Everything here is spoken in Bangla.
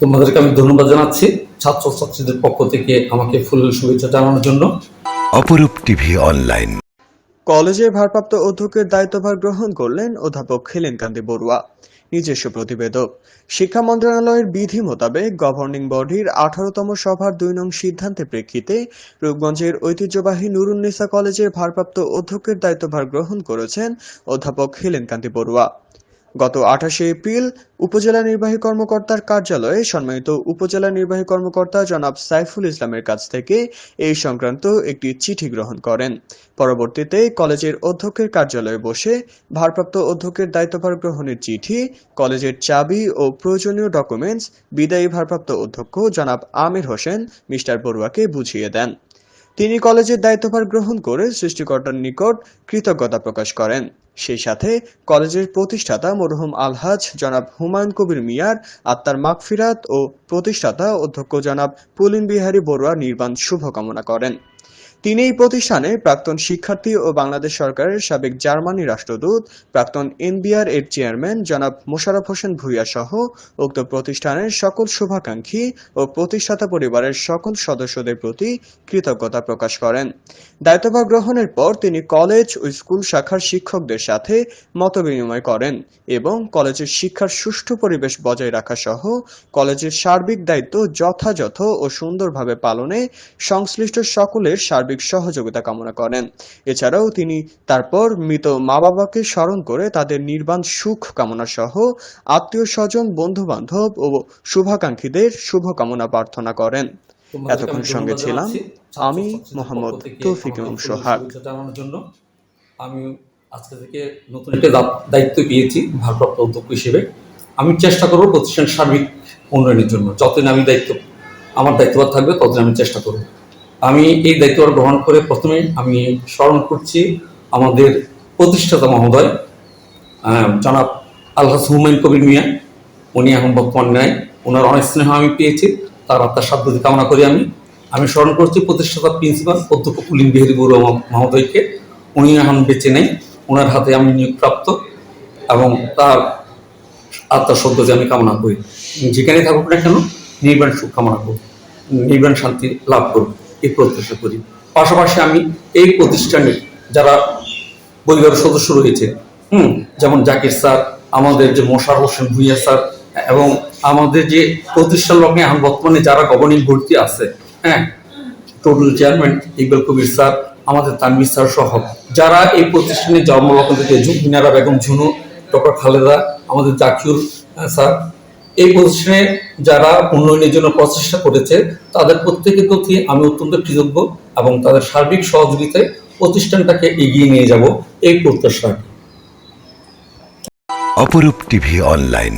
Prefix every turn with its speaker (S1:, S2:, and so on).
S1: তোমাদেরকে আমি ধন্যবাদ জানাচ্ছি ছাত্রছাত্রীদের পক্ষ থেকে আমাকে ফুল শুভেচ্ছা জানানোর জন্য।
S2: অপরূপ টিভি অনলাইন।
S3: কলেজের ভারপ্রাপ্ত অধ্যক্ষের দায়িত্বভার গ্রহণ করলেন অধ্যাপক খিলেনকান্তি বড়ুয়া। নিজস্ব প্রতিবেদক। শিক্ষা মন্ত্রণালয়ের বিধি মোতাবেক গভর্নিং বডির আঠারোতম সভার দুই নং সিদ্ধান্তের প্রেক্ষিতে রূপগঞ্জের ঐতিহ্যবাহী নুরুন্নিসা কলেজের ভারপ্রাপ্ত অধ্যক্ষের দায়িত্বভার গ্রহণ করেছেন অধ্যাপক খিলেনকান্তি বড়ুয়া। গত আঠাশে এপ্রিল উপজেলা নির্বাহী কর্মকর্তার কার্যালয়ে সম্মানিত উপজেলা নির্বাহী কর্মকর্তা জনাব সাইফুল ইসলামের কাছ থেকে এই সংক্রান্ত একটি চিঠি গ্রহণ করেন। পরবর্তীতে কলেজের অধ্যক্ষের কার্যালয়ে বসে ভারপ্রাপ্ত অধ্যক্ষের দায়িত্বভার গ্রহণের চিঠি, কলেজের চাবি ও প্রয়োজনীয় ডকুমেন্টস বিদায়ী ভারপ্রাপ্ত অধ্যক্ষ জনাব আমির হোসেন মিস্টার বড়ুয়াকে বুঝিয়ে দেন। তিনি কলেজের দায়িত্বভার গ্রহণ করে সৃষ্টিকর্তার নিকট কৃতজ্ঞতা প্রকাশ করেন। সেই সাথে কলেজের প্রতিষ্ঠাতা মরহুম আলহাজ জনাব হুমায়ুন কবির মিয়ার, আত্মার মাগফিরাত ও প্রতিষ্ঠাতা অধ্যক্ষ জনাব পুলিন বিহারী বড়ুয়া নির্বাণ শুভকামনা করেন। তিনি এই প্রতিষ্ঠানে প্রাক্তন শিক্ষার্থী ও বাংলাদেশ সরকারের সাবেক জার্মানি রাষ্ট্রদূত, প্রাক্তন এনবিআর এর চেয়ারম্যান জনাব মোশাররফ হোসেন ভূঁইয়া সহ উক্ত প্রতিষ্ঠানের সকল শুভাকাঙ্ক্ষী ও প্রতিষ্ঠাতা পরিবারের সকল সদস্যদের প্রতি কৃতজ্ঞতা প্রকাশ করেন। দায়িত্বভার গ্রহণের পর তিনি কলেজ ও স্কুল শাখার শিক্ষকদের সাথে মতবিনিময় করেন এবং কলেজের শিক্ষার সুষ্ঠু পরিবেশ বজায় রাখা সহ কলেজের সার্বিক দায়িত্ব যথাযথ ও সুন্দরভাবে পালনে সংশ্লিষ্ট সকলের সার্বিক সহযোগিতা কামনা করেন। এছাড়াও তিনি তারপর মৃত মা বাবাকে স্মরণ করে তাদের নির্বাণ সুখ কামনা সহ আত্মীয় স্বজন বন্ধু বান্ধব ও শুভাকাঙ্ক্ষীদের শুভকামনা প্রার্থনা করেন। এতক্ষণ সঙ্গে ছিলাম আমি মোহাম্মদ তৌফিক ইমাম সোহাগ।
S1: আমি আজকে থেকে নতুন একটা দায়িত্ব পেয়েছি ভারপ্রাপ্ত অধ্যক্ষ হিসেবে। আমি চেষ্টা করব প্রতিষ্ঠান সার্বিক উন্নয়নের জন্য। যতদিন আমি দায়িত্ব আমার দায়িত্বভার থাকবে ততদিন আমি চেষ্টা করব। আমি এই দায়িত্বভার গ্রহণ করে প্রথমে আমি স্মরণ করছি আমাদের প্রতিষ্ঠাতা মহোদয় জনাব আলহাস হুমায়ুন কবির মিয়া। উনি এখন বর্তমান নেয় ওনার অনেক স্নেহ আমি পেয়েছি। তার আত্মার সাধ্যতি কামনা করি আমি। আমি স্মরণ করছি প্রতিষ্ঠাতা প্রিন্সিপাল অধ্যক্ষ পুলিন বিহারী বড়ুয়া মহ- মহোদয়কে। উনি এখন বেঁচে নেই। ওনার হাতে আমি নিয়োগপ্রাপ্ত এবং তার আত্মার সদ্যতে আমি কামনা করি। যেখানে থাকুক না কেন, নির্বাণ সুখ কামনা করব। নির্বাণ শান্তি লাভ করব। এই প্রত্যাশা করি। পাশাপাশি আমি এই প্রতিষ্ঠানে যারা পরিবারের সদস্য রয়েছে, হুম, যেমন জাকির স্যার, আমাদের যে মোশার হোসেন ভুইয়া স্যার, এবং আমাদের যে প্রতিষ্ঠান লগ্নে এখন বর্তমানে যারা গভর্নিং ভর্তি আছে হ্যাঁ total chairman Iqbal Kabir sir, আমাদের তানবির স্যার সহ, যারা এই প্রতিষ্ঠানে জন্মলগ্ন থেকে মিনারা বেগম ঝুনু, ডক্টর খালেদা, আমাদের জাকিউর স্যার এই পজিশনে যারা উন্নয়নের জন্য প্রচেষ্টা করেছে, তাদের প্রত্যেকের প্রতি আমি অত্যন্ত কৃতজ্ঞ এবং তাদের সার্বিক সহযোগিতায় প্রতিষ্ঠানটাকে এগিয়ে নিয়ে যাব এই প্রত্যাশা
S2: অপরূপ টিভি অনলাইন